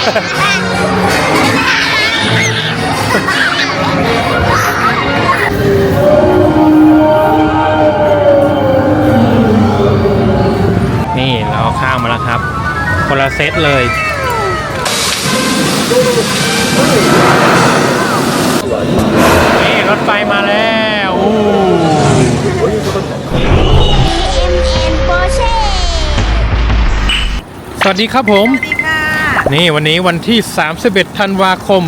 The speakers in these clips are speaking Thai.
นี่เราข้าวมาแล้วครับ คนละเซตเลยนี่รถไฟมาแล้วสวัสดีครับผม นี่วันนี้วันที่ 31 ธันวาคม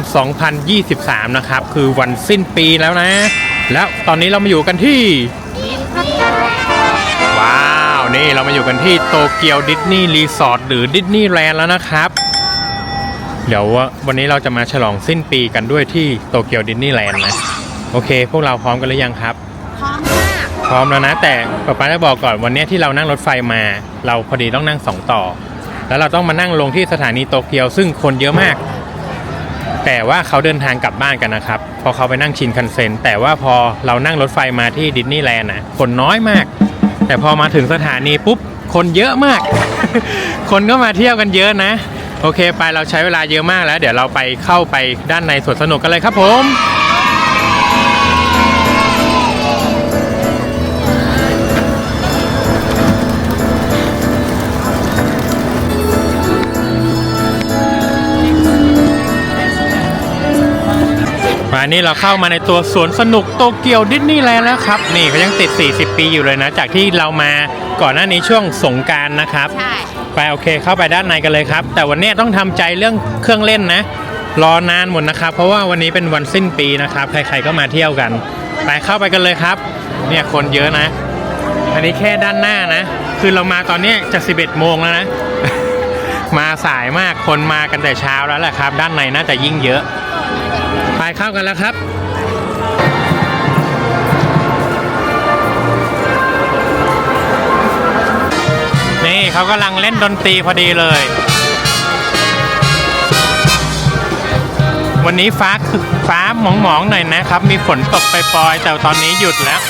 2023 นะครับ คือวันสิ้นปีแล้วนะ แล้วตอนนี้เรามาอยู่กันที่ ว้าว นี่เรามาอยู่กันที่โตเกียวดิสนีย์รีสอร์ทหรือดิสนีย์แลนด์แล้วนะครับ เดี๋ยววันนี้เราจะมาฉลองสิ้นปีกันด้วยที่โตเกียวดิสนีย์แลนด์นะ โอเค พวกเราพร้อมกันหรือยังครับ พร้อมมากพร้อมแล้วนะ แต่ป๊าป๊าจะบอกก่อนวันเนี้ยที่เรานั่งรถไฟมา เราพอดีต้องนั่งสองต่อ แล้วเราต้องมานั่งลงที่สถานีโตเกียว ซึ่งคนเยอะมาก แต่ว่าเขาเดินทางกลับบ้านกันนะครับ พอเขาไปนั่งชินคันเซ็น แต่ว่าพอเรานั่งรถไฟมาที่ดิสนีย์แลนด์นะคนน้อยมาก แต่พอมาถึงสถานีปุ๊บ คนเยอะมาก คนก็มาเที่ยวกันเยอะนะ โอเค ไปเราใช้เวลาเยอะมากแล้ว เดี๋ยวเราไปเข้าไปด้านในสวนสนุกกันเลยครับผม มานี่เราเข้ามาในตัวสวนสนุกโตเกียวดิสนีย์แลนด์แล้วครับ นี่เขายังติด 40 ปีอยู่เลยนะ จากที่เรามาก่อนหน้านี้ช่วงสงกรารนะครับ ใช่ ไปโอเคเข้าไปด้านในกันเลยครับ แต่วันนี้ต้องทำใจเรื่องเครื่องเล่นนะ รอนานหมดนะครับ เพราะว่าวันนี้เป็นวันสิ้นปีนะครับ ใครๆก็มาเที่ยวกัน ไปเข้าไปกันเลยครับ เนี่ยคนเยอะนะ อันนี้แค่ด้านหน้านะ คือเรามาตอนนี้จะ 11 โมงแล้วนะ มาสายมากคนมากันแต่เช้าแล้วแหละครับ ด้านในน่าจะยิ่งเยอะ ไปเข้ากันแล้วครับนี่เขากำลังเล่นดนตรีพอดีเลย วันนี้ฟ้าคือฟ้าหมองๆหน่อยนะครับ มีฝนตกไปปลอยแต่ตอนนี้หยุดแล้ว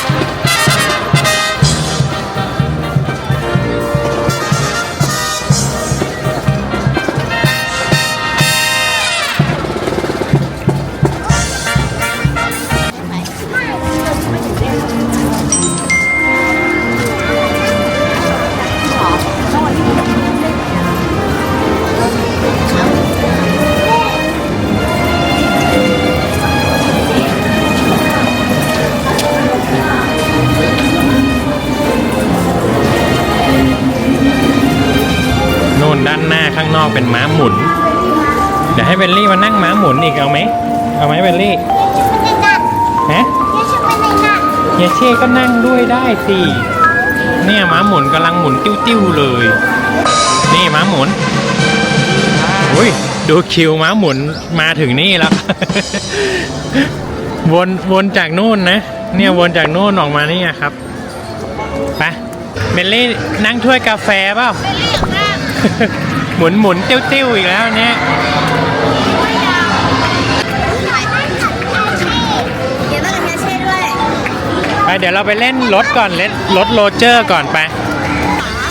อีกเอาไหมเอาไหมเบลลี่ฮะเฮียเช่ก็นั่งด้วยได้สิเนี่ยม้าหมุนกำลังหมุนติ้วๆเลย นี่ม้าหมุนอุ้ยดูคิวม้าหมุนมาถึงนี่แล้ววนวนจากนู่นนะ เนี่ยวนจากนู่นออกมานี่ครับไปเบลลี่นั่งถ้วยกาแฟเปล่าหมุนหมุนติ้วติ้วๆอีกแล้วเนี่ย เดี๋ยวเราไปเล่นรถก่อนเล่นรถโรเจอร์ก่อนไป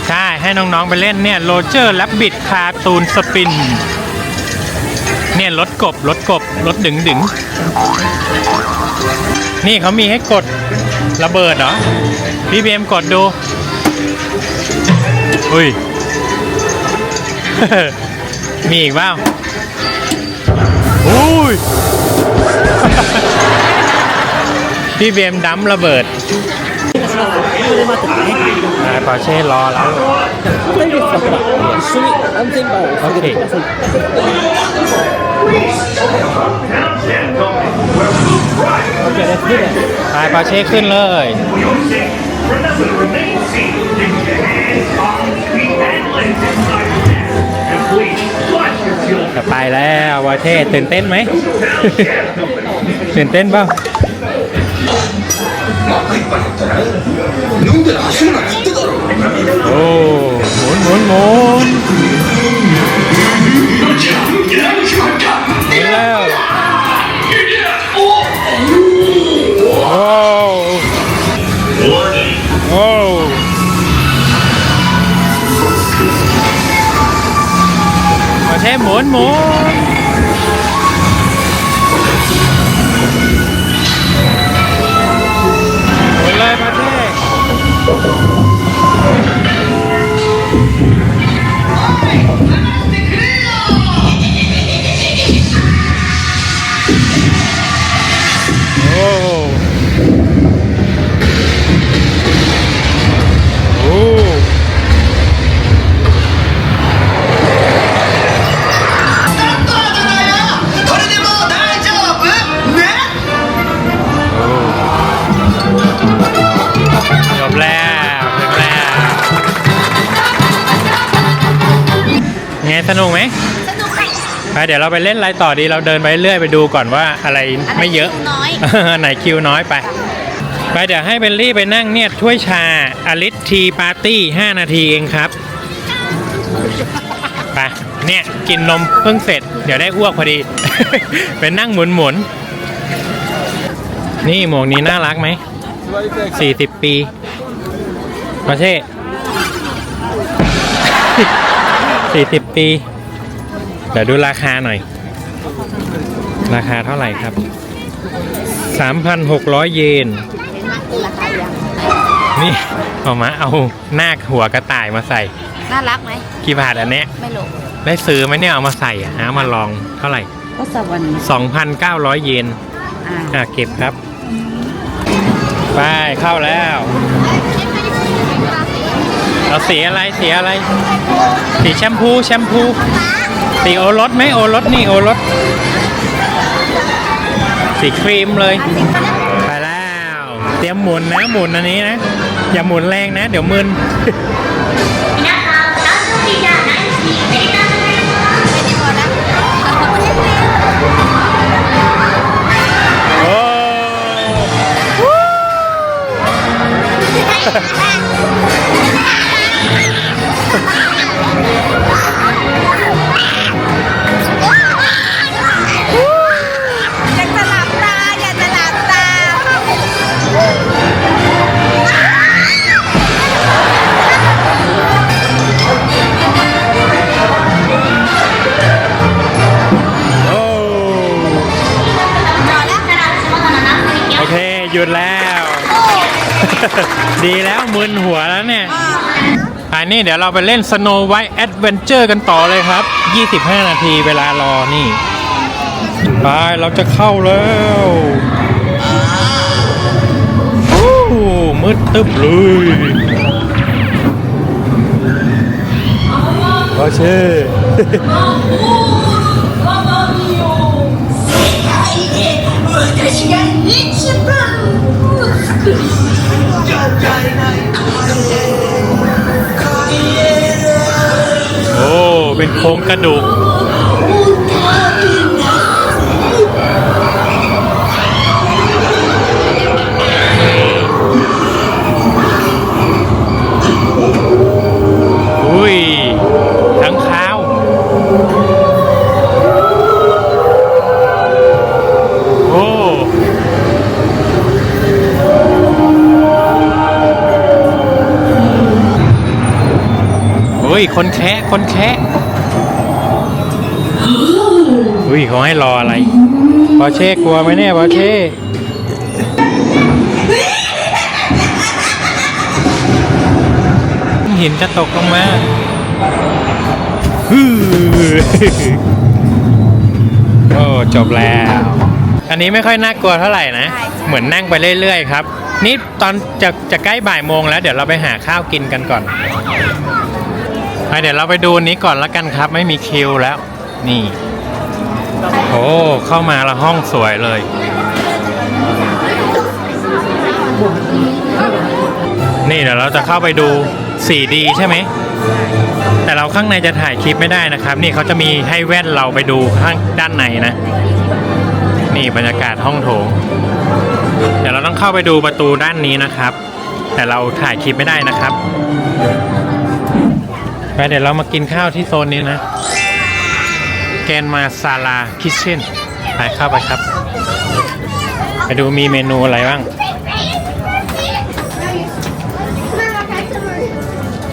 ใช่ ให้น้องๆไปเล่นเนี่ยโรเจอร์และบิดคาตูนสปิน เนี่ยรถกบรถกบรถดึงดึงนี่เขามีให้กดระเบิดเหรอ พี่เบมกดดู อุ้ย มีอีกเปล่าอุ้ย พี่เบมดั้มระเบิดนายปาเช่รอแล้ว โอเค นายปาเช่ขึ้นเลย จะไปแล้วปาะเทศตื่นเต้นไหม ตื่นเต้นบ้าง โอ้หมุนหมุนหมุนหมุนแล้วโอ้โอ้ว สนุกไหมสนุกค่ะไปเดี๋ยวเราไปเล่นอะไรต่อดีเราเดินไปเรื่อยไปดูก่อนว่าอะไรไม่เยอะน้อย ไหนคิวน้อยไป ไปเดี๋ยวให้เบลลี่ไปนั่งเนี่ยถ้วยชาอลิสทีปาร์ตี้5นาทีเองครับไปเนี่ยกินนมเพิ่งเสร็จ เดี๋ยวได้อ้วกพอดี ไปนั่งหมุนหมุนๆนี่หมวกนี้น่ารักไหม40ปีประเทศ 40 ปี เดี๋ยวดูราคาหน่อย ราคาเท่าไหร่ครับ 3,600 เยนราคายังนี่เอามาเอาหน้าหัวกระต่ายมาใส่ น่ารักไหมกี่บาทอันเนี้ยไม่รู้ได้ซื้อไหมเนี่ยเอามาใส่อะหามาลองเท่าไหร่ก็สวรรค์2,900 เยนอ่าอะเก็บครับ ไปเข้าแล้ว เราสีอะไรสีอะไร สีแชมพูแชมพู สีโอรสไหมโอรสนี่โอรสสีครีมเลย ไปแล้ว เตรียมหมุนนะหมุนอันนี้นะ อย่าหมุนแรงนะ เดี๋ยวมึน หยุดแล้ว ดีแล้วมึนหัวแล้วเนี่ย อันนี้เดี๋ยวเราไปเล่น Snow White Adventure กันต่อเลยครับ 25 นาทีเวลารอนี่ ไป เราจะเข้าแล้วโอ้มืดตึ๊บเลยโอเค 私が一番美しい โอ้ เป็นโครงกระดูก ยคนแคะคนแคะอุ้ยเขาให้รออะไรบอเช่กลัวไหมเนี่ยบอเช่หินจะตกลงมาฮือโอ้จบแล้ว อันนี้ไม่ค่อยน่ากลัวเท่าไหร่นะ เหมือนนั่งไปเรื่อยๆครับ นี่ตอนจะจะใกล้บ่ายโมงแล้วเดี๋ยวเราไปหาข้าวกินกันก่อนไป เดี๋ยวเราไปดูอันนี้ก่อนละกันครับ ไม่มีคิวแล้ว นี่โอ้เข้ามาและห้องสวยเลย นี่เดี๋ยวเราจะเข้าไปดู 4D ใช่ไหม แต่เราข้างในจะถ่ายคลิปไม่ได้นะครับ นี่เขาจะมีให้แว่นเราไปดูข้างด้านในนะ นี่บรรยากาศห้องโถง เดี๋ยวเราต้องเข้าไปดูประตูด้านนี้นะครับ แต่เราถ่ายคลิปไม่ได้นะครับ ไปเดี๋ยวเรามากินข้าวที่โซนนี้นะ แกนมาซาลาคิทเช่นไปเข้าไปครับ ไปดูมีเมนูอะไรบ้าง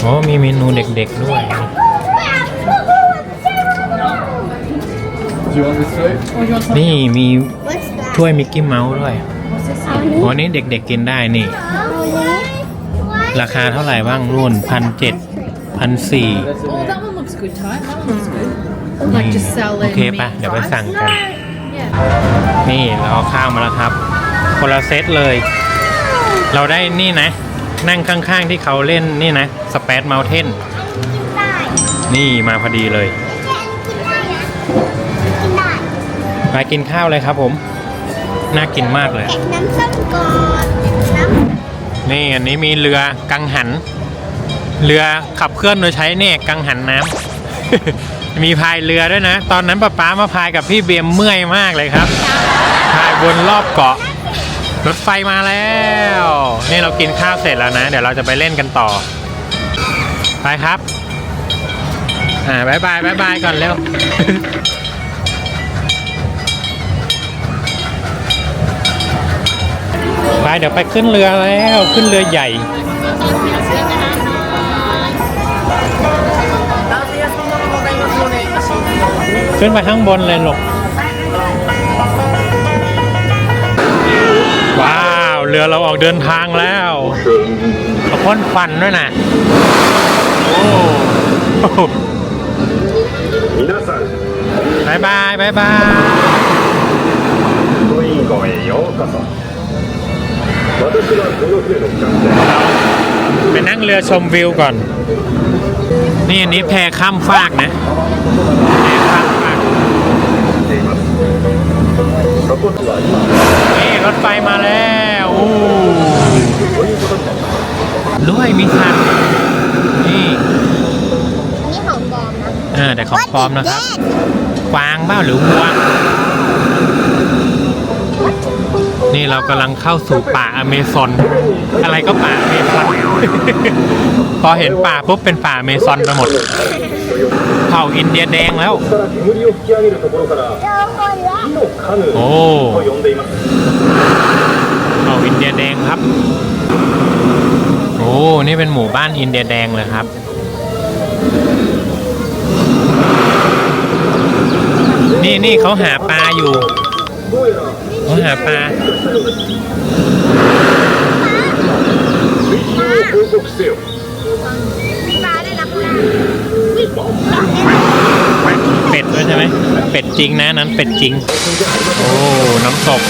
โอ้มีเมนูเด็กๆด้วย นี่มีถ้วยมิกกี้เมาส์ด้วยอ๋อนี่เด็กๆกินได้นี่ ราคาเท่าไหร่บ้างรุ่นพันเจ็ด พันสี่ Oh, that one looks good, Ty. That one looks good. Like just sell โอ in เคปะ meat เดี๋ยวไป fries. สั่งกัน Yeah. นี่เราเอาข้าวมาแล้วครับ คนละเซตเลย เราได้นี่นะ นั่งข้างๆที่เขาเล่นนี่นะสเปซเมลเทนได้นี่มาพอดีเลยแค่กินได้นะกินได้มากินข้าวเลยครับผม น่ากินมากเลยแกะน้ำส้มก่อนน้ำนี่อันนี้มีเรือกังหัน เรือขับเคลื่อนโดยใช้เนี่ยกังหันน้ำ มีพายเรือด้วยนะ ตอนนั้นป้าป๊ามาพายกับพี่เบียมเมื่อยมากเลยครับ พายบนรอบเกาะ รถไฟมาแล้ว นี่เรากินข้าวเสร็จแล้วนะ เดี๋ยวเราจะไปเล่นกันต่อ ไปครับ อ่าบายบายบายบายก่อนเร็วไปเดี๋ยวไปขึ้นเรือแล้ว ขึ้นเรือใหญ่ ขึ้นไปข้างบนเลยหลกว้าวเรือเราออกเดินทางแล้วขพ่นฟันด้วยนะโอ้บายบายบายบายไปนั่งเรือชมวิวก่อน นี่อันนี้แพข้ามฟากนะแพข้ามฟาก ถบนไหลนี่รถไฟมาแล้วอู้ด้วยมีทางนี่อันนี้ของปลมนะเออแต่ของร้อมนะครับกวางบ้าหรือวัวนี่เรากำลังเข้าสู่ป่าอเมซอน อะไรก็ป่าอเมซอน พอเห็นป่าปุ๊บเป็นป่าอเมซอนไปหมด เผ่าอินเดียแดงแล้วเโอ้เอาอินเดียแดงครับ โอ้ นี่เป็นหมู่บ้านอินเดียแดงเลยครับนี่นี่เขาหาปลาอยู่เขาหาปลาวิชู จริงนะนั้นเป็ดจริง โอ้ น้ำตก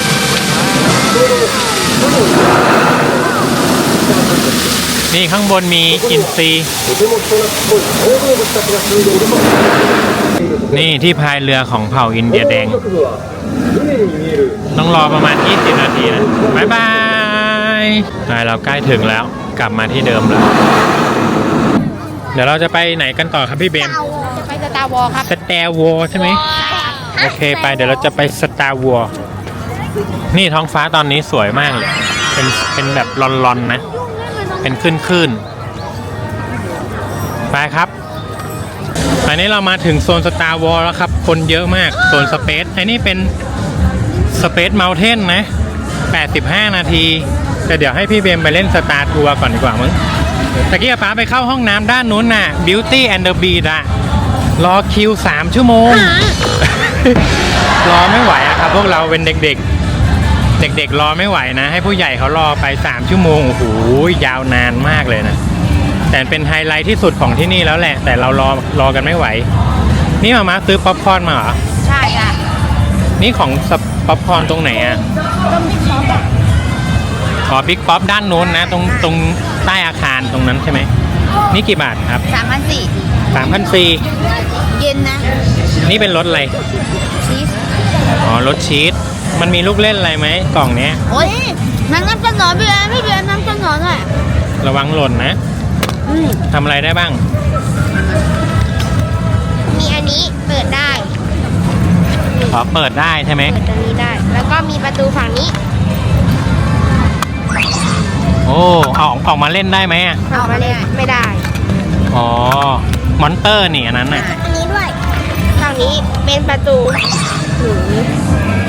นี่ข้างบนมีอินซีนี่ที่พายเรือของเผ่าอินเดียแดง ต้องรอประมาณ 20 นาทีนะบายบายนายเราใกล้ถึงแล้วกลับมาที่เดิมแล้ว เดี๋ยวเราจะไปไหนกันต่อครับพี่เบม จะไปสตาร์วอลครับสตาร์วอลใช่ไหม โอเคไปเดี๋ยวเราจะไปสตาร์วอนี่ท้องฟ้าตอนนี้สวยมากเลย เป็นเป็นแบบลอนๆนะ เป็นขึ้นขึ้นๆไปครับตอนนี้เรามาถึงโซนสตาร์วอลแล้วครับ คนเยอะมากโซนสเปซอันนี้เป็นสเปซเมลเทนนะ 85 นาที แต่เดี๋ยวให้พี่เบมไปเล่นสตาร์ทัวร์ก่อนดีกว่ามั้งตะกี้ป้าไปเข้าห้องน้ำด้านนู้นน่ะ Beauty and the Beast อะรอคิว 3 ชั่วโมง รอไม่ไหวอะครับพวกเราเป็นเด็กๆ เด็กๆ รอไม่ไหวนะ ให้ผู้ใหญ่เขารอไป 3 ชั่วโมงโอ้โหยาวนานมากเลยนะ แต่เป็นไฮไลท์ที่สุดของที่นี่แล้วแหละ แต่เรารอรอกันไม่ไหว นี่มามาซื้อป๊อปคอร์นมาเหรอ ใช่ค่ะ นี่ของสป๊อปคอร์นตรงไหนอะอ๋อบิ๊กป๊อปด้านโน้นนะ ตรงตรงใต้อาคารตรงนั้นใช่ไหม นี่กี่บาทครับสามพันสี่สามพันสี่เย็นนะ นี่เป็นรถอะไร ชีสอ๋อ รถชีส มันมีลูกเล่นอะไรไหมกล่องเนี้ย โอ้ยนั่งน้ำต้นหนอนพี่แอนพี่เบียร์น้ำต้นหนอนหน่อยระวังหล่นนะอืมทำอะไรได้บ้าง มีอันนี้เปิดได้ ขอเปิดได้ใช่ไหม เปิดตรงนี้ได้ แล้วก็มีประตูฝั่งนี้โอ้เอาออกมาเล่นได้ไหมอะออกมาเลยไม่ได้ อ๋อ มอนเตอร์นี่อันนั้นน่ะ อันนี้ด้วยฝั่ง นี้เป็นประตูหนู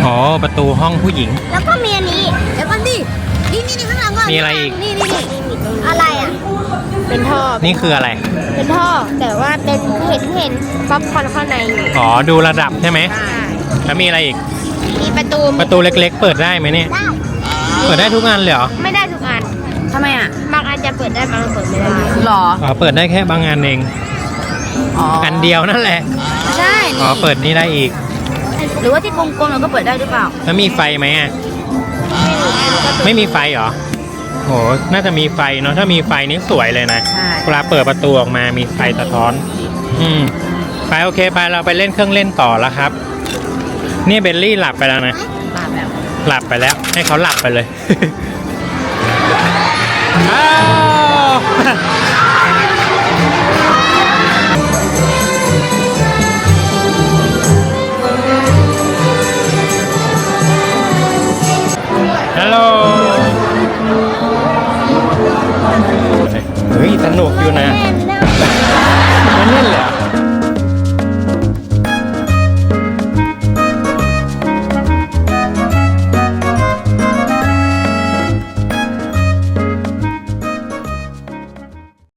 อ๋อประตูห้องผู้หญิง แล้วก็มีอันนี้เดี๋ยวก่อนดินี่นี่นี่ข้างหลังก่อนมีอะไรอีก นี่นี่นี่อะไรอะ เป็นท่อ นี่คืออะไร เป็นท่อ แต่ว่าเป็นเห็นเห็นป๊อปคอร์นข้างในอยู่อ๋อดูระดับใช่ไหมใช่แล้วมีอะไรอีก มีประตู ประตูเล็กๆ เปิดได้ไหมเนี่ย ได้ เปิดได้ทุกอันเลยเหรอ ไม่ได้ทุกอันทำไมอะ บางอันจะเปิดได้บางอันเปิดไม่ได้หรอ อ๋อเปิดได้แค่บางอันเอง อ๋ออันเดียวนั่นแหละใช่อ๋อเปิดนี่ได้อีก หรือว่าที่กลมๆเราก็เปิดได้หรือเปล่าแล้วมีไฟไหมอะไม่มีไฟเหรอโห น่าจะมีไฟเนาะ ถ้ามีไฟนี่สวยเลยนะ ใช่ เวลาเปิดประตูออกมามีไฟสะท้อน อืม ไปโอเคไปเราไปเล่นเครื่องเล่นต่อแล้วครับ เนี่ยเบลลี่หลับไปแล้วนะ มาแบบ หลับไปแล้ว ให้เขาหลับไปเลย อ้าว